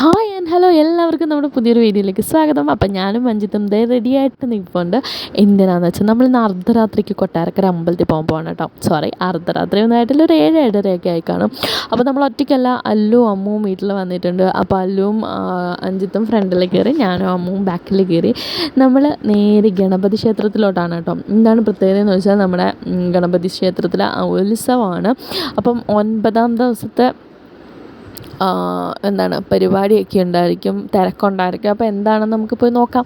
Hi and hello എല്ലാവർക്കും നമ്മുടെ പുതിയൊരു വീഡിയോയിലേക്ക് സ്വാഗതം. അപ്പം ഞാനും മഞ്ജിത്തും ദേ റെഡി ആയിട്ട് നിൽപ്പുണ്ട് എന്തിനാന്ന് വെച്ചാൽ നമ്മൾ ഇന്ന് അർദ്ധരാത്രിക്ക് കൊട്ടാരക്കര അമ്പലത്തിൽ പോകാൻ പോകണം കേട്ടോ സോറി അർദ്ധരാത്രി ഒന്നും ആയിട്ടില്ല ഒരു ഏഴ് ഏഴരയൊക്കെ ആയി കാണും. അപ്പോൾ നമ്മൾ ഒറ്റയ്ക്കല്ല അല്ലും അമ്മുവും വീട്ടിൽ വന്നിട്ടുണ്ട്. അപ്പോൾ അല്ലുവും അഞ്ചിത്തും ഫ്രണ്ടിൽ കയറി ഞാനും അമ്മുവും ബാക്കിൽ കയറി നമ്മൾ നേരെ ഗണപതി ക്ഷേത്രത്തിലോട്ടാണ് കേട്ടോ എന്താണ് പ്രത്യേകത എന്ന് വെച്ചാൽ നമ്മുടെ ഗണപതി ക്ഷേത്രത്തിലെ ഉത്സവമാണ്. അപ്പം ഒൻപതാം ദിവസത്തെ എന്താണ് പരിപാടിയൊക്കെ ഉണ്ടായിരിക്കും തിരക്കുണ്ടായിരിക്കും. അപ്പോൾ എന്താണെന്ന് നമുക്ക് പോയി നോക്കാം.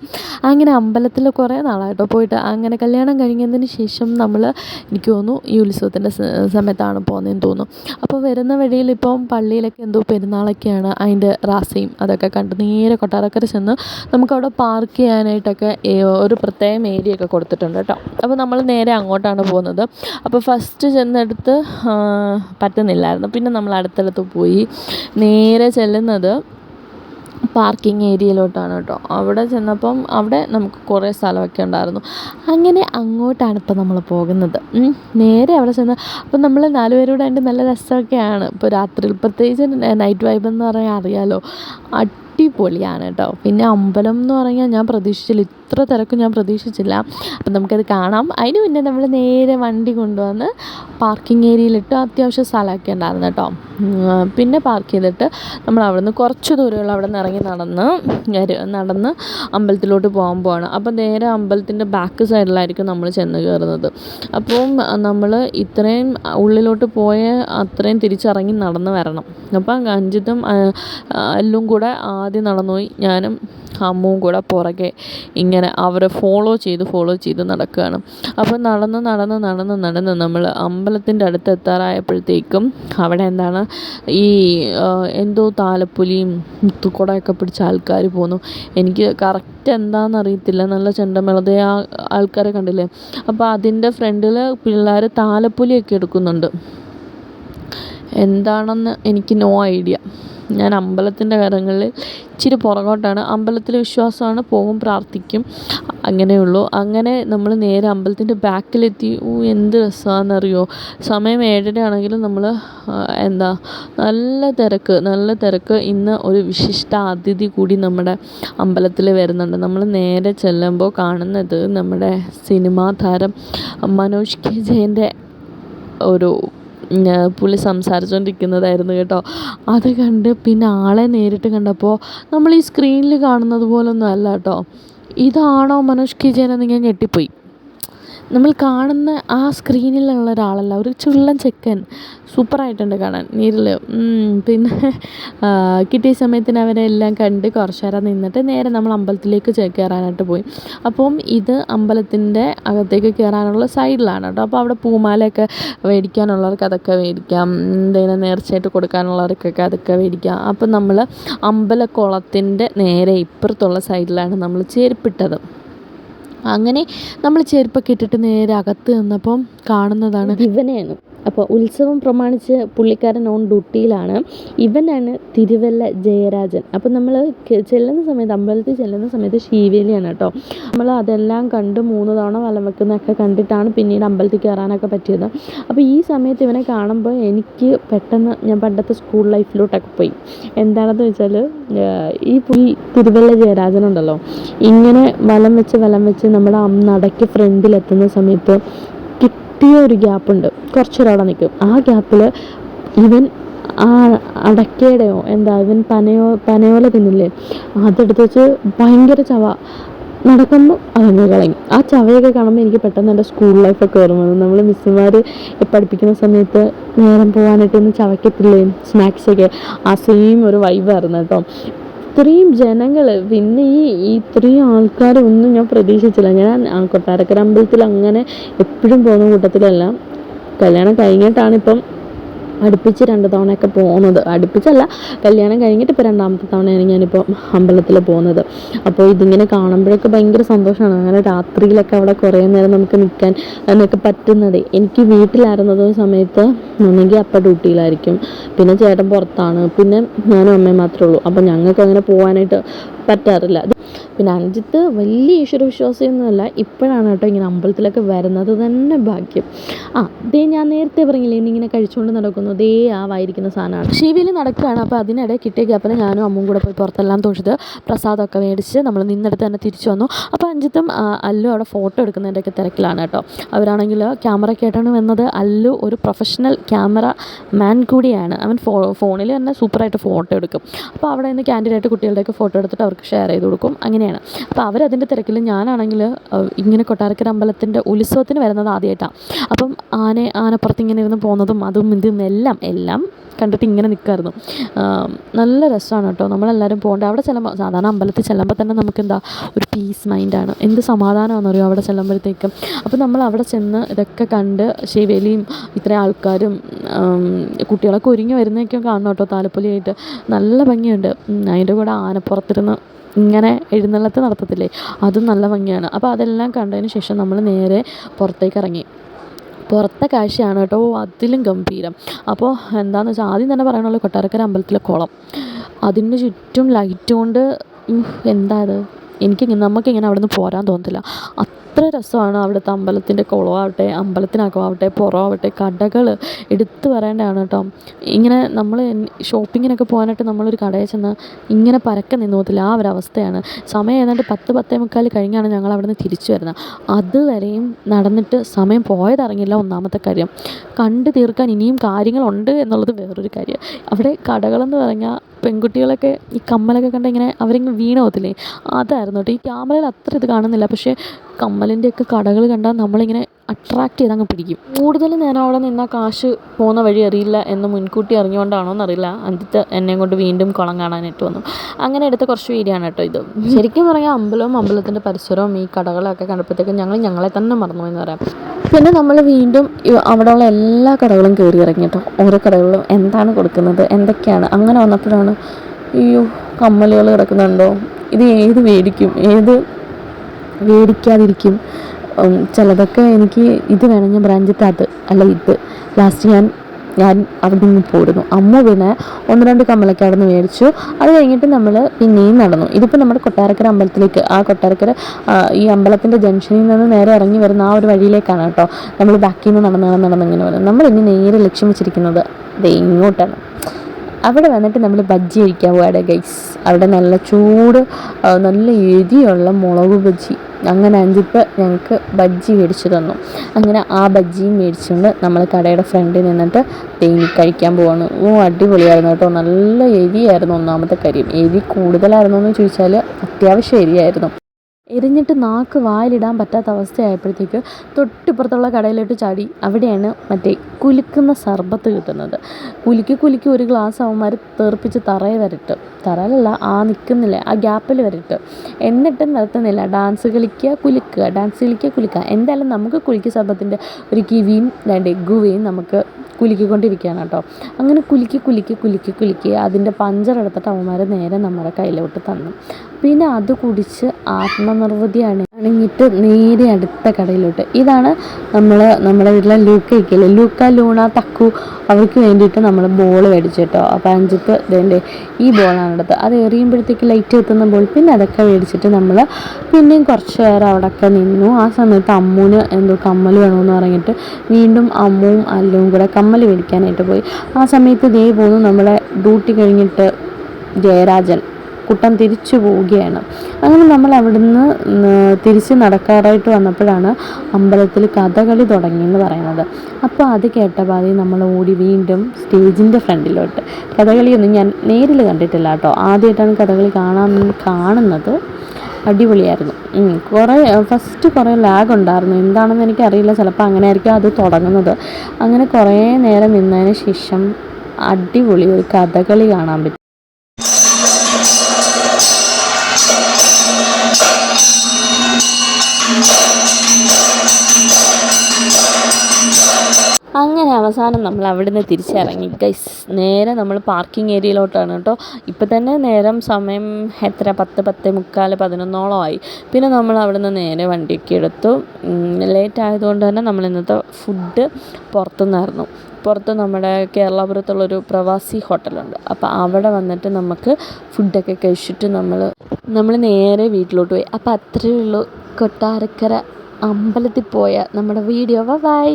അങ്ങനെ അമ്പലത്തിൽ കുറേ നാളായിട്ടോ പോയിട്ട് അങ്ങനെ കല്യാണം കഴിഞ്ഞതിന് ശേഷം നമ്മൾ എനിക്ക് തോന്നുന്നു ഈ ഉത്സവത്തിന്റെ സമയത്താണ് പോകുന്നതെന്ന് തോന്നുന്നു. അപ്പോൾ വരുന്ന വഴിയിൽ ഇപ്പം പള്ളിയിലൊക്കെ എന്തോ പെരുന്നാളൊക്കെയാണ് അതിന്റെ റാസയും അതൊക്കെ കണ്ട് നേരെ കൊട്ടാരക്കര ചെന്ന് നമുക്കവിടെ പാർക്ക് ചെയ്യാനായിട്ടൊക്കെ ഒരു പ്രത്യേകം ഏരിയ ഒക്കെ കൊടുത്തിട്ടുണ്ട് കേട്ടോ. അപ്പോൾ നമ്മൾ നേരെ അങ്ങോട്ടാണ് പോകുന്നത്. അപ്പോൾ ഫസ്റ്റ് ചെന്നെടുത്ത് പറ്റുന്നില്ലായിരുന്നു. പിന്നെ നമ്മൾ അടുത്തടുത്ത് പോയി നേരെ ചെല്ലുന്നത് പാർക്കിംഗ് ഏരിയയിലോട്ടാണ് കേട്ടോ. അവിടെ ചെന്നപ്പം അവിടെ നമുക്ക് കുറേ സ്ഥലമൊക്കെ ഉണ്ടായിരുന്നു. അങ്ങനെ അങ്ങോട്ടാണ് ഇപ്പം നമ്മൾ പോകുന്നത്. നേരെ അവിടെ ചെന്ന് അപ്പം നമ്മൾ നാലുപേരൂടെ ആയിട്ട് നല്ല രസമൊക്കെയാണ്. ഇപ്പോൾ രാത്രിയിൽ പ്രത്യേകിച്ച് നൈറ്റ് വൈബ് എന്ന് പറഞ്ഞാൽ അറിയാലോ. അടിപൊളിയാണ് കേട്ടോ. പിന്നെ അമ്പലം എന്ന് പറഞ്ഞാൽ ഞാൻ പ്രതീക്ഷിച്ചില്ല ഇത്ര തിരക്ക് ഞാൻ പ്രതീക്ഷിച്ചില്ല. അപ്പം നമുക്കത് കാണാം. അതിന് മുന്നേ നമ്മൾ നേരെ വണ്ടി കൊണ്ടുവന്ന് പാർക്കിംഗ് ഏരിയയിലിട്ട് അത്യാവശ്യം സ്ഥലമൊക്കെ ഉണ്ടായിരുന്നു കേട്ടോ. പിന്നെ പാർക്ക് ചെയ്തിട്ട് നമ്മൾ അവിടുന്ന് കുറച്ച് ദൂരമുള്ള അവിടെ നിന്ന് ഇറങ്ങി നടന്ന് നടന്ന് അമ്പലത്തിലോട്ട് പോകാൻ പോവാണ്. അപ്പം നേരെ അമ്പലത്തിന്റെ ബാക്ക് സൈഡിലായിരിക്കും നമ്മൾ ചെന്ന് കയറുന്നത്. അപ്പം നമ്മൾ ഇത്രയും ഉള്ളിലോട്ട് പോയ അത്രയും തിരിച്ചിറങ്ങി നടന്ന് വരണം. അപ്പം അഞ്ചിത്തും എല്ലും കൂടെ ആദ്യം നടന്നുപോയി. ഞാനും അമ്മുവും കൂടെ പുറകെ ഇങ്ങനെ അവരെ ഫോളോ ചെയ്ത് ഫോളോ ചെയ്ത് നടക്കുകയാണ്. അപ്പോൾ നടന്ന് നടന്ന് നടന്ന് നടന്ന് നമ്മൾ അമ്പലത്തിന്റെ അടുത്ത് എത്താറായപ്പോഴത്തേക്കും അവിടെ എന്താണ് ഈ എന്തോ താലപ്പൊലിയും മുത്തുക്കുടയൊക്കെ പിടിച്ച ആൾക്കാർ പോന്നു. എനിക്ക് കറക്റ്റ് എന്താണെന്ന് അറിയത്തില്ല. നല്ല ചെണ്ടമേളത ആ ആൾക്കാരെ കണ്ടില്ലേ? അപ്പോൾ അതിന്റെ ഫ്രണ്ടിൽ പിള്ളേർ താലപ്പൊലിയൊക്കെ എടുക്കുന്നുണ്ട്. എന്താണെന്ന് എനിക്ക് നോ ഐഡിയ ഞാൻ അമ്പലത്തിന്റെ കാര്യങ്ങളിൽ ഇച്ചിരി പുറകോട്ടാണ്. അമ്പലത്തിൽ വിശ്വാസമാണ്. പോകും പ്രാർത്ഥിക്കും. അങ്ങനെയുള്ളൂ. അങ്ങനെ നമ്മൾ നേരെ അമ്പലത്തിന്റെ ബാക്കിലെത്തി. ഓ എന്ത് രസമാണെന്നറിയോ? സമയം ഏഴര ആണെങ്കിലും നമ്മൾ എന്താ നല്ല തിരക്ക് നല്ല തിരക്ക്. ഇന്ന് ഒരു വിശിഷ്ട അതിഥി കൂടി നമ്മുടെ അമ്പലത്തിൽ വരുന്നുണ്ട്. നമ്മൾ നേരെ ചെല്ലുമ്പോൾ കാണുന്നത് നമ്മുടെ സിനിമാ താരം മനോജ് കെ ജയന്റെ ഒരു പുള്ളി സംസാരിച്ചുകൊണ്ടിരിക്കുന്നതായിരുന്നു കേട്ടോ. അത് കണ്ട് പിന്നെ ആളെ നേരിട്ട് കണ്ടപ്പോൾ നമ്മൾ ഈ സ്ക്രീനിൽ കാണുന്നത് പോലൊന്നും അല്ല കേട്ടോ. ഇതാണോ മനോജ് കെ ഞാൻ ഞെട്ടിപ്പോയി. നമ്മൾ കാണുന്ന ആ സ്ക്രീനിലുള്ള ഒരാളല്ല ഒരു ചുള്ളൻ ചെക്കൻ. സൂപ്പറായിട്ടുണ്ട് കാണാൻ നീരിൽ പിന്നെ കിട്ടിയ സമയത്തിന് അവരെ എല്ലാം കണ്ട് കുറച്ച് നേരം നിന്നിട്ട് നേരെ നമ്മൾ അമ്പലത്തിലേക്ക് കയറാനായിട്ട് പോയി. അപ്പം ഇത് അമ്പലത്തിന്റെ അകത്തേക്ക് കയറാനുള്ള സൈഡിലാണ് കേട്ടോ. അപ്പോൾ അവിടെ പൂമാലയൊക്കെ മേടിക്കാനുള്ളവർക്ക് അതൊക്കെ മേടിക്കാം. എന്തെങ്കിലും നേർച്ചയായിട്ട് കൊടുക്കാനുള്ളവർക്കൊക്കെ അതൊക്കെ മേടിക്കാം. അപ്പം നമ്മൾ അമ്പലക്കുളത്തിന്റെ നേരെ ഇപ്പുറത്തുള്ള സൈഡിലാണ് നമ്മൾ ചെരുപ്പിട്ടത്. അങ്ങനെ നമ്മൾ ചെരുപ്പൊക്കെ ഇട്ടിട്ട് നേരെ അകത്ത് നിന്നപ്പം കാണുന്നതാണ് ഇവനെയാണ് അപ്പോൾ ഉത്സവം പ്രമാണിച്ച് പുള്ളിക്കാരൻ ഓൺ ഡ്യൂട്ടിയിലാണ്. ഇവനാണ് തിരുവല്ല ജയരാജൻ. അപ്പോൾ നമ്മൾ ചെല്ലുന്ന സമയത്ത് അമ്പലത്തിൽ ചെല്ലുന്ന സമയത്ത് ശീവേലിയാണ് കേട്ടോ. നമ്മൾ അതെല്ലാം കണ്ട് മൂന്ന് തവണ വലം വെക്കുന്നതൊക്കെ കണ്ടിട്ടാണ് പിന്നീട് അമ്പലത്തിൽ കയറാനൊക്കെ പറ്റിയത്. അപ്പോൾ ഈ സമയത്ത് ഇവനെ കാണുമ്പോൾ എനിക്ക് പെട്ടെന്ന് ഞാൻ പണ്ടത്തെ സ്കൂൾ ലൈഫിലോട്ടൊക്കെ പോയി. എന്താണെന്ന് വെച്ചാൽ ഈ പുള്ളി തിരുവല്ല ജയരാജനുണ്ടല്ലോ ഇങ്ങനെ വലം വെച്ച് വലം വെച്ച് നമ്മുടെ നടയ്ക്ക് ഫ്രണ്ടിലെത്തുന്ന സമയത്ത് ഒരു ഗ്യാപ്പുണ്ട് കുറച്ചൊരവിടെ നിൽക്കും. ആ ഗ്യാപ്പിൽ ഇവൻ ആ അടക്കയുടെയോ എന്താ ഇവൻ പനയോ പനയോല തിന്നില്ലേ? അതെടുത്ത് വെച്ച് ഭയങ്കര ചവ. നടക്കുമ്പോൾ അതങ്ങ് കളയും? ആ ചവയൊക്കെ കാണുമ്പോൾ എനിക്ക് പെട്ടെന്ന് എന്റെ സ്കൂൾ ലൈഫൊക്കെ ഓർമ്മ നമ്മൾ മിസ്സുമാർ പഠിപ്പിക്കുന്ന സമയത്ത് നേരം പോകാനായിട്ട് ഒന്ന് ചവയ്ക്കത്തില്ലേ? സ്നാക്സൊക്കെ ആ സെയിം ഒരു വൈബായിരുന്നു കേട്ടോ. ഇത്രയും ജനങ്ങൾ പിന്നെ ഈ ഇത്രയും ആൾക്കാരൊന്നും ഞാൻ പ്രതീക്ഷിച്ചില്ല. ഞാൻ കൊട്ടാരക്കര അമ്പലത്തിൽ അങ്ങനെ എപ്പോഴും പോകുന്ന കൂട്ടത്തിലല്ല. കല്യാണം കഴിഞ്ഞിട്ടാണ് ഇപ്പം അടുപ്പിച്ച് രണ്ട് തവണയൊക്കെ പോകുന്നത് അടുപ്പിച്ചല്ല കല്യാണം കഴിഞ്ഞിട്ട് ഇപ്പോൾ രണ്ടാമത്തെ തവണയാണ് ഞാനിപ്പോൾ അമ്പലത്തിൽ പോകുന്നത് അപ്പോൾ ഇതിങ്ങനെ കാണുമ്പോഴൊക്കെ ഭയങ്കര സന്തോഷമാണ്. അങ്ങനെ രാത്രിയിലൊക്കെ അവിടെ കുറേ നേരം നമുക്ക് നിൽക്കാൻ എന്നൊക്കെ പറ്റുന്നത്. എനിക്ക് വീട്ടിലായിരുന്നത് സമയത്ത് ഒന്നെങ്കിൽ അപ്പം ഡ്യൂട്ടിയിലായിരിക്കും. പിന്നെ ചേട്ടൻ പുറത്താണ്. പിന്നെ ഞാനും അമ്മയും മാത്രമേ ഉള്ളൂ. അപ്പോൾ ഞങ്ങൾക്ക് അങ്ങനെ പോകാനായിട്ട് പറ്റാറില്ല. പിന്നെ അഞ്ജിത്ത് വലിയ ഈശ്വരവിശ്വാസിയൊന്നുമല്ല. ഇപ്പോഴാണ് കേട്ടോ ഇങ്ങനെ അമ്പലത്തിലൊക്കെ വരുന്നത് തന്നെ ഭാഗ്യം. ആ ദേ ഞാൻ നേരത്തെ പറഞ്ഞില്ലേ ഇന്നിങ്ങനെ കഴിച്ചുകൊണ്ട് നടക്കുന്നു. ദേ ആ വായിരിക്കുന്ന സാധനമാണ്. ശിവയിൽ നടക്കുകയാണ്. അപ്പോൾ അതിനിടെ കിട്ടിയ ഗ്യാപ്പിൽ ഞാനും അമ്മും കൂടെ പോയി പുറത്തെല്ലാം തൊഴുത് പ്രസാദമൊക്കെ മേടിച്ച് നമ്മൾ നിന്നെടുത്ത് തന്നെ തിരിച്ചു വന്നു. അപ്പോൾ അഞ്ജിത്തും അല്ലു അവിടെ ഫോട്ടോ എടുക്കുന്നതിന്റെയൊക്കെ തിരക്കിലാണ് കേട്ടോ. അവരാണെങ്കിൽ ക്യാമറയ്ക്ക് ആയിട്ടാണ് വന്നത് അല്ലു ഒരു പ്രൊഫഷണൽ ക്യാമറ മാൻ കൂടിയാണ്. അവൻ ഫോണിൽ തന്നെ സൂപ്പറായിട്ട് ഫോട്ടോ എടുക്കും. അപ്പോൾ അവിടെ നിന്ന് ക്യാൻഡിഡായിട്ട് കുട്ടികളുടെയൊക്കെ ഫോട്ടോ എടുത്തിട്ട് അവർക്ക് ഷെയർ ചെയ്ത് കൊടുക്കും. അങ്ങനെയാണ്. അപ്പോൾ അവരതിന്റെ തിരക്കിൽ ഞാനാണെങ്കിൽ ഇങ്ങനെ കൊട്ടാരക്കര അമ്പലത്തിന്റെ ഉത്സവത്തിന് വരുന്നത് ആദ്യമായിട്ടാണ് അപ്പം ആന ആനപ്പുറത്ത് ഇങ്ങനെ ഇരുന്ന് പോകുന്നതും അതും ഇതും എല്ലാം എല്ലാം കണ്ടിട്ട് ഇങ്ങനെ നിൽക്കുമായിരുന്നു നല്ല രസമാണ് കേട്ടോ. നമ്മളെല്ലാവരും പോകേണ്ടത് അവിടെ ചെല്ലുമ്പോൾ സാധാരണ അമ്പലത്തിൽ ചെല്ലുമ്പോൾ തന്നെ നമുക്ക് എന്താ ഒരു പീസ് മൈൻഡാണ് എന്ത് സമാധാനമാണെന്നറിയോ അവിടെ ചെല്ലുമ്പോഴത്തേക്കും? അപ്പോൾ നമ്മൾ അവിടെ ചെന്ന് ഇതൊക്കെ കണ്ട് ശിവേലിയും ഇത്രയും ആൾക്കാരും കുട്ടികളൊക്കെ ഒരുങ്ങി വരുന്നതൊക്കെ കാണണം കേട്ടോ. താലപ്പൊലിയായിട്ട് നല്ല ഭംഗിയുണ്ട്. അതിന്റെ കൂടെ ആനപ്പുറത്തിരുന്ന് ഇങ്ങനെ എഴുന്നള്ളത്ത് നടത്തത്തില്ലേ? അതും നല്ല ഭംഗിയാണ്. അപ്പോൾ അതെല്ലാം കണ്ടതിന് ശേഷം നമ്മൾ നേരെ പുറത്തേക്ക് ഇറങ്ങി. പുറത്തെ കാഴ്ചയാണ് കേട്ടോ അതിലും ഗംഭീരം. അപ്പോൾ എന്താണെന്ന് വെച്ചാൽ ആദ്യം തന്നെ പറയണുള്ളൂ കൊട്ടാരക്കര അമ്പലത്തിലെ കുളം. അതിന് ചുറ്റും ലൈറ്റ് കൊണ്ട് എന്താ അത് എനിക്ക് നമുക്കിങ്ങനെ അവിടെ നിന്ന് പോരാൻ തോന്നത്തില്ല. അത്ര രസമാണ് അവിടുത്തെ അമ്പലത്തിന്റെ കുളമാവട്ടെ അമ്പലത്തിനകമാവട്ടെ പുറമാവട്ടെ കടകൾ എടുത്തു പറയേണ്ടതാണ് കേട്ടോ. ഇങ്ങനെ നമ്മൾ ഷോപ്പിങ്ങിനൊക്കെ പോകാനായിട്ട് നമ്മളൊരു കടയിൽ ചെന്ന് ഇങ്ങനെ പരക്കെ നിന്ന് പോകത്തില്ല. ആ ഒരു അവസ്ഥയാണ്. സമയം ഏതാണ്ട് പത്ത് പത്തേ മുക്കാൽ കഴിഞ്ഞാണ് ഞങ്ങൾ അവിടെ നിന്ന് തിരിച്ചു വരുന്നത്. അതുവരെയും നടന്നിട്ട് സമയം പോയതറിഞ്ഞില്ല ഒന്നാമത്തെ കാര്യം. കണ്ടു തീർക്കാൻ ഇനിയും കാര്യങ്ങളുണ്ട് എന്നുള്ളത് വേറൊരു കാര്യം. അവിടെ കടകളെന്ന് പറഞ്ഞാൽ പെൺകുട്ടികളൊക്കെ ഈ കമ്മലൊക്കെ കണ്ട് ഇങ്ങനെ അവരിങ്ങനെ വീണ് പോകത്തില്ലേ? അതായിരുന്നു കേട്ടോ. ഈ ക്യാമറയിൽ അത്ര ഇത് കാണുന്നില്ല. പക്ഷേ കമ്മലിന്റെയൊക്കെ കടകൾ കണ്ടാൽ നമ്മളിങ്ങനെ അട്രാക്റ്റ് ചെയ്ത് അങ്ങ് പിടിക്കും. കൂടുതൽ നേരം അവിടെ നിന്നാൽ കാശ് പോകുന്ന വഴി അറിയില്ല എന്ന് മുൻകൂട്ടി അറിഞ്ഞുകൊണ്ടാണോ എന്നറിയില്ല. അഞ്ചിത്ത് എന്നെയും കൊണ്ട് വീണ്ടും കുളം കാണാനായിട്ട് വന്നു. അങ്ങനെ എടുത്ത കുറച്ച് വീഡിയോ കേട്ടോ ഇത്. ശരിക്കും പറയാം അമ്പലവും അമ്പലത്തിന്റെ പരിസരവും ഈ കടകളൊക്കെ കണ്ടപ്പോഴത്തേക്കും ഞങ്ങൾ ഞങ്ങളെ തന്നെ മറന്നു എന്ന് പറയാം. പിന്നെ നമ്മൾ വീണ്ടും അവിടെയുള്ള എല്ലാ കടകളും കയറി ഇറങ്ങി കേട്ടോ. ഓരോ കടകളിലും എന്താണ് കൊടുക്കുന്നത് എന്തൊക്കെയാണ്? അങ്ങനെ വന്നപ്പോഴാണ് ഈ കമ്മലുകൾ കിടക്കുന്നുണ്ടോ? ഇത് ഏത് മേടിക്കും? ഏത് മേടിക്കാതിരിക്കും. ഉം, ചിലതൊക്കെ എനിക്ക് ഇത് വേണം ഞാൻ ബ്രാഞ്ചിട്ട് അത് അല്ല ഇത്. ലാസ്റ്റ് ഞാൻ ഞാൻ അവിടെ നിന്ന് പോരുന്നു അമ്മ പിന്നെ ഒന്ന് രണ്ട് കമ്മലൊക്കെ അവിടെ നിന്ന് മേടിച്ചു. അത് കഴിഞ്ഞിട്ട് നമ്മൾ പിന്നെയും നടന്നു. ഇതിപ്പോൾ നമ്മുടെ കൊട്ടാരക്കര അമ്പലത്തിലേക്ക് ആ കൊട്ടാരക്കര ഈ അമ്പലത്തിന്റെ ജംഗ്ഷനിൽ നിന്ന് നേരെ ഇറങ്ങി വരുന്ന ആ ഒരു വഴിയിലേക്കാണ് കേട്ടോ നമ്മൾ ബാക്കിൽ നിന്ന് നടന്ന് നടന്ന് നടന്ന് ഇങ്ങനെ വരുന്നത്. നമ്മൾ ഇനി നേരെ ലക്ഷ്യം വെച്ചിരിക്കുന്നത് ദേ ഇങ്ങോട്ടാണ്. അവിടെ വന്നിട്ട് നമ്മൾ ബജ്ജി കഴിക്കാൻ പോവാടെ ഗൈസ് അവിടെ നല്ല ചൂട് നല്ല എരിയുള്ള മുളക് ബജ്ജി. അങ്ങനെ അഞ്ചിപ്പ് ഞങ്ങൾക്ക് ബജ്ജി മേടിച്ചു തന്നു. അങ്ങനെ ആ ബജ്ജിയും മേടിച്ചുകൊണ്ട് നമ്മൾ കടയുടെ ഫ്രണ്ടിൽ നിന്നിട്ട് തേങ്ങി കഴിക്കാൻ പോവാണ്. ഓ അടിപൊളിയായിരുന്നു കേട്ടോ. നല്ല എരിയായിരുന്നു ഒന്നാമത്തെ കാര്യം. എരി കൂടുതലായിരുന്നു എന്ന് ചോദിച്ചാൽ അത്യാവശ്യം എരിയായിരുന്നു. എരിഞ്ഞിട്ട് നാക്ക് വായിലിടാൻ പറ്റാത്ത അവസ്ഥയായപ്പോഴത്തേക്ക് തൊട്ടിപ്പുറത്തുള്ള കടയിലോട്ട് ചാടി. അവിടെയാണ് മറ്റേ കുലുക്കുന്ന സർബത്ത് കിട്ടുന്നത്. കുലുക്കി കുലുക്കി ഒരു ഗ്ലാസ് അവന്മാർ തെറിപ്പിച്ച് തറയെ വരട്ട്. തറയിലല്ല ആ നിൽക്കുന്നില്ല ആ ഗ്യാപ്പിൽ വരട്ട്. എന്നിട്ടും നിർത്തുന്നില്ല ഡാൻസ് കളിക്കുക കുലുക്കുക. ഡാൻസ് കളിക്കുക കുലുക്കുക. എന്തായാലും നമുക്ക് കുലുക്കി സർബത്തിന്റെ ഒരു കിവിയും രണ്ട് ഗുവയും നമുക്ക് കുലുക്കിക്കൊണ്ടിരിക്കുകയാണ് കേട്ടോ. അങ്ങനെ കുലുക്കി കുലുക്കി കുലുക്കി കുലുക്കി അതിന്റെ പഞ്ചർ എടുത്തിട്ട് അവന്മാർ നേരെ നമ്മുടെ കയ്യിലോട്ട് തന്നു. പിന്നെ അത് കുടിച്ച് ആത്മനിർവൃതിയാണ്. അണങ്ങിയിട്ട് നേരെ അടുത്ത കടയിലോട്ട്. ഇതാണ് നമ്മൾ നമ്മുടെ വീട്ടിലെ ലൂക്കയ്ക്കില്ലേ ലൂക്ക ലൂണ തക്കു അവർക്ക് വേണ്ടിയിട്ട് നമ്മൾ ബോൾ മേടിച്ചു കേട്ടോ അപ്പോൾ അഞ്ചിത്ത് ഇതിന്റെ ഈ ബോളാണ് എടുത്തത് അത് എറിയുമ്പോഴത്തേക്ക് ലൈറ്റ് എത്തുന്ന ബോൾ. പിന്നെ അതൊക്കെ മേടിച്ചിട്ട് നമ്മൾ പിന്നെയും കുറച്ച് നേരം അവിടെയൊക്കെ നിന്നു. ആ സമയത്ത് അമ്മൂന് എന്തോ കമ്മൽ വേണമെന്ന് പറഞ്ഞിട്ട് വീണ്ടും അമ്മുവും അല്ലും കൂടെ കമ്മൽ മേടിക്കാനായിട്ട് പോയി. ആ സമയത്ത് ദേ പോന്നു നമ്മളെ ഡ്യൂട്ടി കഴിഞ്ഞിട്ട് ജയരാജൻ. കുട്ടൻ തിരിച്ചു പോവുകയാണ്. അങ്ങനെ നമ്മൾ അവിടുന്ന് തിരിച്ച് നടക്കാറായിട്ട് വന്നപ്പോഴാണ് അമ്പലത്തിൽ കഥകളി തുടങ്ങിയെന്ന് പറയുന്നത്. അപ്പോൾ അത് കേട്ട പാതി നമ്മൾ ഓടി വീണ്ടും സ്റ്റേജിന്റെ ഫ്രണ്ടിലോട്ട്. കഥകളിയൊന്നും ഞാൻ നേരിൽ കണ്ടിട്ടില്ല കേട്ടോ. ആദ്യമായിട്ടാണ് കഥകളി കാണാൻ കാണുന്നത്. അടിപൊളിയായിരുന്നു. കുറേ ഫസ്റ്റ് കുറേ ലാഗ് ഉണ്ടായിരുന്നു. എന്താണെന്ന് എനിക്കറിയില്ല. ചിലപ്പോൾ അങ്ങനെ ആയിരിക്കും അത് തുടങ്ങുന്നത്. അങ്ങനെ കുറേ നേരം നിന്നതിന് ശേഷം അടിപൊളി ഒരു കഥകളി കാണാൻ പറ്റി. അങ്ങനെ അവസാനം നമ്മൾ അവിടെ നിന്ന് തിരിച്ചിറങ്ങി. ഗൈസ് നേരെ നമ്മൾ പാർക്കിംഗ് ഏരിയയിലോട്ടാണ് കേട്ടോ. ഇപ്പം തന്നെ നേരം സമയം എത്ര? പത്ത് പത്ത് മുക്കാൽ പതിനൊന്നോളം ആയി. പിന്നെ നമ്മൾ അവിടെ നിന്ന് നേരെ വണ്ടിയൊക്കെ എടുത്തു. ലേറ്റ് ആയതുകൊണ്ട് തന്നെ നമ്മൾ ഇന്നത്തെ ഫുഡ് പുറത്തുനിന്നായിരുന്നു പുറത്ത് നമ്മുടെ കേരളപുരത്തുള്ളൊരു പ്രവാസി ഹോട്ടലുണ്ട് അപ്പോൾ അവിടെ വന്നിട്ട് നമുക്ക് ഫുഡൊക്കെ കഴിച്ചിട്ട് നമ്മൾ നമ്മൾ നേരെ വീട്ടിലോട്ട് പോയി. അപ്പോൾ അത്രയേ ഉള്ളൂ. കൊട്ടാരക്കര അമ്പലത്തിൽ പോയ നമ്മുടെ വീഡിയോ ബൈ